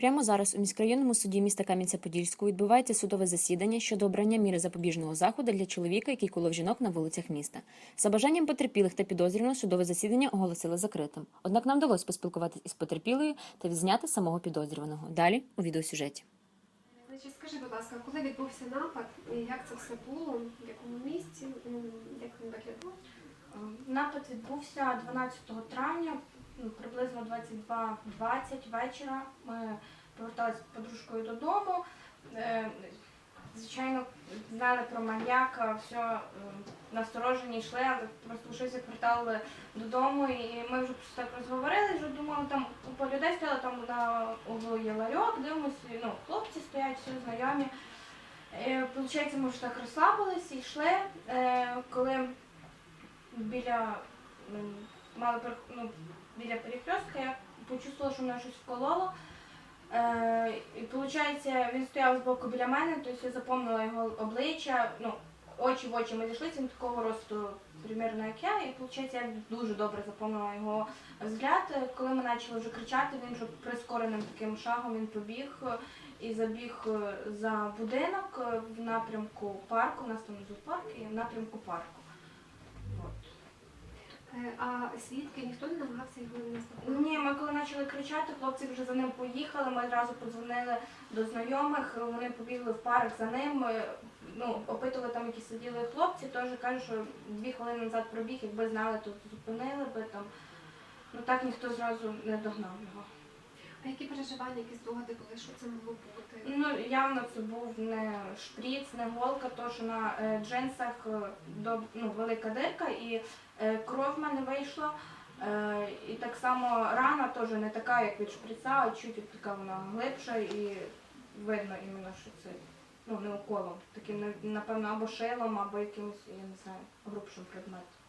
Прямо зараз у міськрайонному суді міста Кам'янця-Подільського відбувається судове засідання щодо обрання міри запобіжного заходу для чоловіка, який колов жінок на вулицях міста. За бажанням потерпілих та підозрюваного судове засідання оголосили закритим. Однак нам вдалося поспілкуватися із потерпілою та відзняти самого підозрюваного. Далі у відеосюжеті. Значить, скажи, будь ласка, коли відбувся напад, і як це все було, в якому місці, як він виглядав? Напад відбувся 12 травня, ну, приблизно 22.20 вечора. Ми поверталися з подружкою додому. Е, Звичайно, знали про маньяка, все насторожені йшли, але просто щось як додому, і ми вже просто так розговорили, вже думали, там купа людей стояла, там на углу є ларьок, дивимося, ну, хлопці стоять, всі знайомі. Е, Получається, ми вже так розслабилися йшли, е, коли біля мали ну, біля перехрестка, я почувствувала, що мене щось вкололо. Е, і виходить, він стояв збоку біля мене, тобто я запомнила його обличчя, ну, очі в очі ми зійшлися, він такого росту, примерно як я, і виходить, я дуже добре запомнила його взгляд. Коли ми почали вже кричати, він вже прискореним таким шагом він побіг і забіг е, за будинок е, в напрямку парку. У нас там зоопарк і в напрямку парку. Е, А свідки ніхто не намагався його не наздогнати? Ні, ми коли почали кричати, хлопці вже за ним поїхали. Ми одразу подзвонили до знайомих. Вони побігли в парк за ним. Е, Ну, опитували там, які сиділи хлопці. Теж кажуть, що дві хвилини назад пробіг, якби знали, то зупинили би там. Ну так ніхто зразу не догнав його. А які переживання, які здогади були, що це могло бути? Ну явно це був не шприц, не голка, то що на е, джинсах е, ну, велика дирка і е, кров в мене вийшла. І так само рана теж не така, як від шприца, а чуть така вона глибша і видно іменно, що це ну, не уколом. Таким, на- напевно, або шилом, або якимось, я не знаю, грубшим предметом.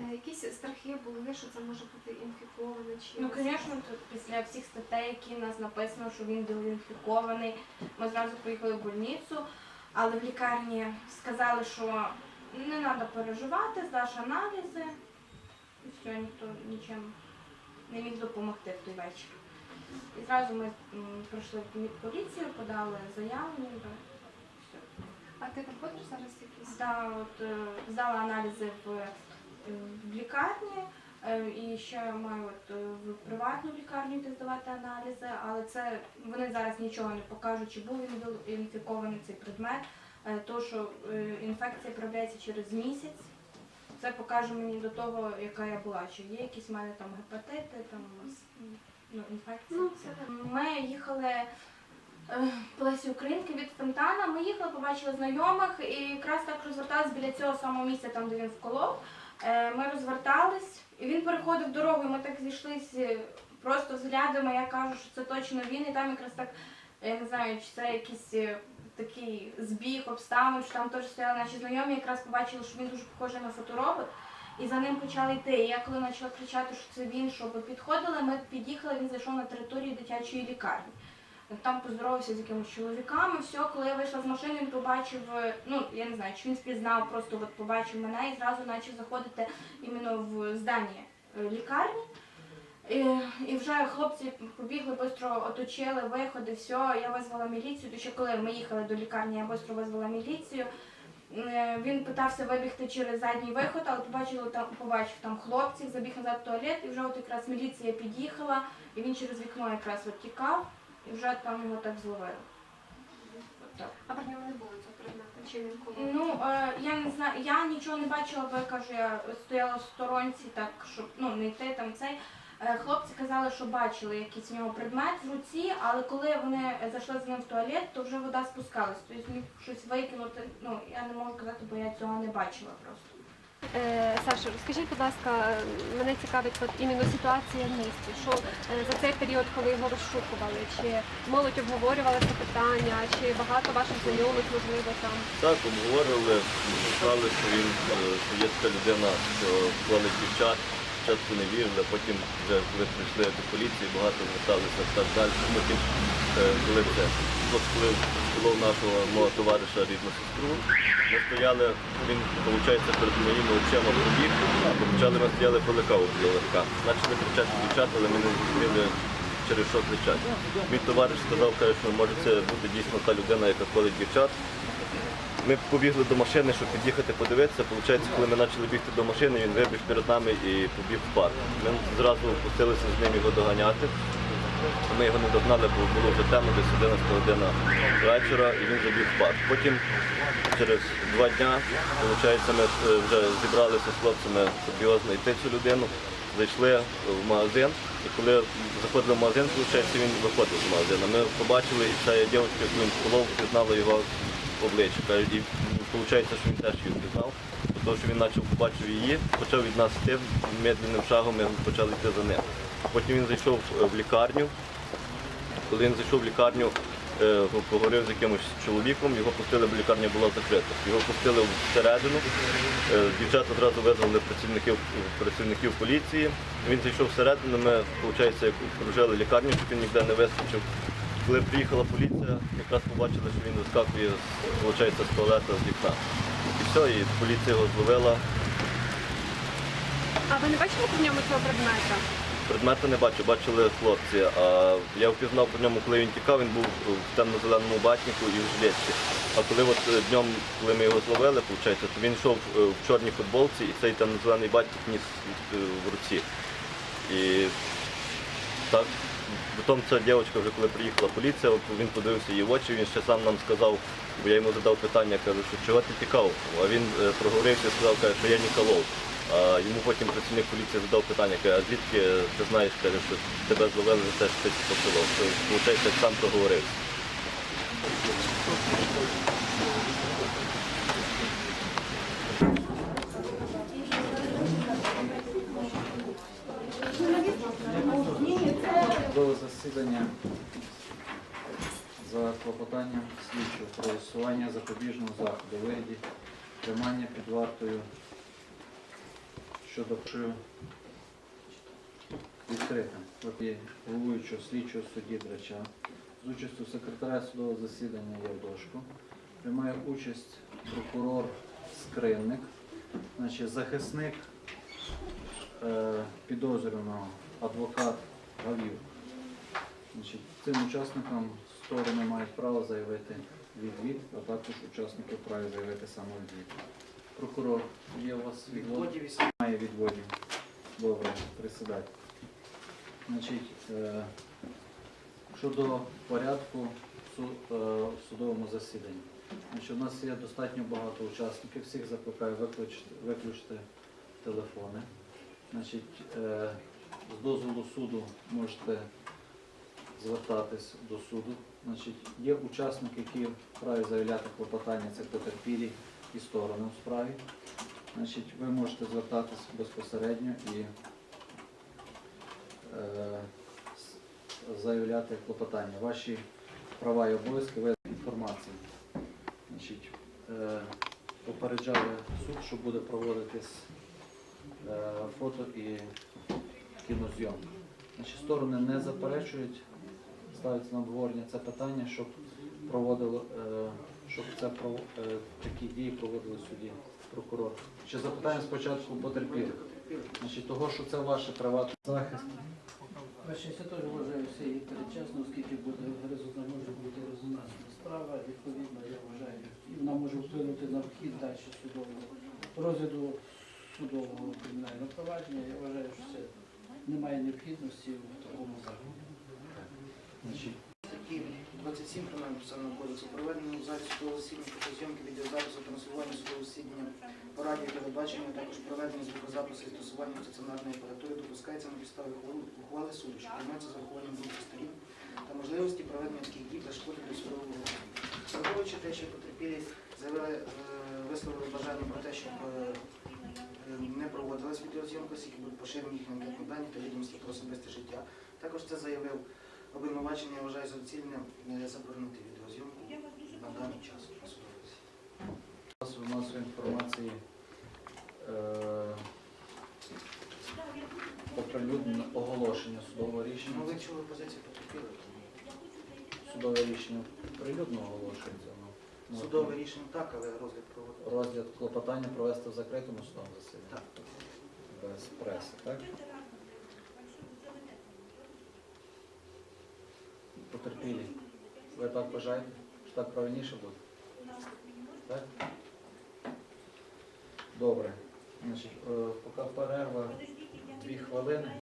Е, Якісь страхи були, що це може бути інфіковане чи Ну, звісно, тут після всіх статей, які в нас написано, що він був інфікований, ми зразу поїхали в больницю, але в лікарні сказали, що не треба переживати, здаш аналізи, і все, ніхто нічим не міг допомогти в той вечір. І зразу ми м, прийшли в поліцію, подали заяву, все. А ти проходиш зараз якісь? Да, от, е, здала аналізи в, в лікарні е, і ще маю от, е, в приватну лікарню йти здавати аналізи, але це вони зараз нічого не покажуть, чи був він інфікований цей предмет. Е, То, що е, інфекція проявляється через місяць, це покаже мені до того, яка я була, чи є якісь в мене там гепатити, там ну, інфекції. Ну, це Ми їхали е, по Лесі Українки від фонтана. Ми їхали, побачили знайомих і якраз так розвертались біля цього самого місця, там де він вколов. Е, Ми розвертались, і він переходив дорогу, і ми так зійшлися просто взглядами. Я кажу, що це точно він, і там якраз так, я не знаю, чи це якийсь е, такий збіг обставин, що там теж стояли наші знайомі, якраз побачили, що він дуже похожий на фоторобот. І за ним почали йти. І я коли почала кричати, що це він, щоб підходили, ми під'їхали, він зайшов на територію дитячої лікарні. Там поздоровався з якимось чоловіками. Все, коли я вийшла з машини, він побачив, е, ну я не знаю, чи він спізнав, просто от побачив мене і зразу почав заходити іменно в здання е, лікарні. І, і вже хлопці побігли, швидко оточили, виходи, все, я визвала міліцію. То ще коли ми їхали до лікарні, я швидко визвала міліцію. Е, Він питався вибігти через задній виход, але побачив там, побачив там хлопців, забіг назад в туалет, і вже от якраз міліція під'їхала, і він через вікно якраз от тікав, і вже там його так зловили. От а при ньому не було цього предмету, чи він коло? Ну, е, я не знаю, я нічого не бачила, бо я кажу, я стояла в сторонці, так, щоб ну, не йти там цей. Е, Хлопці казали, що бачили якийсь у нього предмет в руці, але коли вони зайшли з ним в туалет, то вже вода спускалась. Тобто міг щось викинути. Ну, я не можу казати, бо я цього не бачила просто. Е, Саша, розкажіть, будь ласка, мене цікавить от іменно ситуація в місті. Що е, за цей період, коли його розшукували, чи молодь обговорювала це питання, чи багато ваших знайомих, можливо, там. Так, обговорювали, сказали, що він е, є така людина, що хвалить дівчат. Спочатку не вірили, потім вже коли прийшли до поліції, багато зверталися так далі. Потім, е, коли вже коли було нашого мого товариша рідну сестру, ми стояли, він, виходить, перед моїми очима пробіг, а почали ми стояли коликав біля легка. Почали кричати дівчата, але ми не зрозуміли, через що кричать. Мій товариш сказав, що може це бути дійсно та людина, яка колить дівчат. Ми побігли до машини, щоб під'їхати подивитися. Получається, коли ми почали бігти до машини, він вибіг перед нами і побіг в парк. Ми зразу пустилися з ним його доганяти. Ми його не догнали, бо було вже темно, десь 11 година вечора, і він забіг в парк. Потім через два дня, виходить, ми е, вже зібралися з хлопцями, щоб знайти цю людину. Зайшли в магазин, і коли заходили в магазин, виходить, він виходив з магазину. Ми побачили, і ця дівчинка, яку він колов, пізнала його обличчя. І виходить, що він теж її впізнав, тому що він почав побачив її, почав від нас йти медленним шагом, ми почали йти за ним. Потім він зайшов е, в лікарню. Коли він зайшов в лікарню, е, поговорив з якимось чоловіком, його пустили, бо лікарня була закрита. Його пустили всередину. Е, Дівчата одразу визвали працівників, працівників поліції. Він зайшов всередину, ми, виходить, як окружили лікарню, щоб він ніде не вискочив. Коли приїхала поліція, якраз побачили, що він вискакує з, виходить, з туалета з вікна. І все, і поліція його зловила. А ви не бачили по ньому цього предмета? Предмети не бачу, бачили хлопці. А я впізнав по ньому, коли він тікав, він був в темно-зеленому батнику і в жилетці. А коли от е, днем, коли ми його зловили, виходить, то він йшов е, в чорній футболці і цей темно-зелений батник ніс е, в руці. І так, потім ця дівчинка, вже коли приїхала поліція, він подивився її в очі, він ще сам нам сказав, бо я йому задав питання, кажу, що чого ти тікав? А він е, проговорився і сказав, каже, що я Ніколов. А йому потім працівник поліції задав питання, каже, а звідки ти знаєш, каже, що тебе зловили за те, що ти поселив? Виходить, сам проговорився. До засідання за клопотанням слідчого про висування запобіжного заходу у вигляді тримання під вартою щодо проти головуючого слідчого судді Драча з участю секретаря судового засідання Явдошко. Приймає участь прокурор Скринник, значить, захисник е, підозрюваного адвокат Гавів. Значить, цим учасникам сторони мають право заявити відвід, а також учасники вправі заявити самовідвід. Прокурор, є у вас відвод? Немає відводів. Добре, присідайте. Значить, е, щодо порядку е, в судовому засіданні. Значить, у нас є достатньо багато учасників, всіх закликаю виключити, виключити телефони. Значить, е, з дозволу суду можете звертатись до суду. Значить, є учасники, які вправі заявляти клопотання, це потерпілі і сторони у справі. Значить, ви можете звертатись безпосередньо і е, заявляти клопотання. Ваші права і обов'язки ви інформації. Значить, е, попереджали суд, що буде проводитись е, фото і кінозйомка. Значить, сторони не заперечують, ставиться на обговорення це питання, щоб проводило, е, щоб це е, такі дії проводили в суді прокурор. Ще запитання спочатку потерпілих. Значить, того, що це ваше приватне захист. Ваша я теж вважаю все і передчасно, оскільки буде результат може бути резонансна справа, відповідно, я вважаю, і вона може вплинути на вхід далі судового розгляду судового кримінального провадження. Я вважаю, що це немає необхідності в такому заході. Значить, Статті 27 Кримінального процесуального кодексу проведено в залі судового засідання фотозйомки відеозапису транслювання судового по радіо а також проведення звукозапису і стосування стаціонарної апаратури допускається на підставі ухвали- суду, що приймається з урахуванням думки сторін та можливості проведення таких дій без шкоди для судового розгляду. Враховуючи те, що потерпілі заявили, е, висловили бажання про те, щоб е, не проводилась відеозйомка, оскільки будуть поширені їхні дані та відомості про особисте життя. Також це заявив обвинувачення, я вважаю за доцільне е, заборонити відеозйомку на даний час у нас інформації е, оприлюднено оголошення судового рішення. Ну, ви чули позицію потерпілих. Судове рішення прилюдно оголошується. ну, можна Судове рішення так, але розгляд проводити. Розгляд клопотання провести в закритому судовому засіданні. Так. Без преси, так? Потерпілі. Ви так вважаєте? Що так правильніше буде? Так? Добре. Значить, е, поки перерва дві хвилини.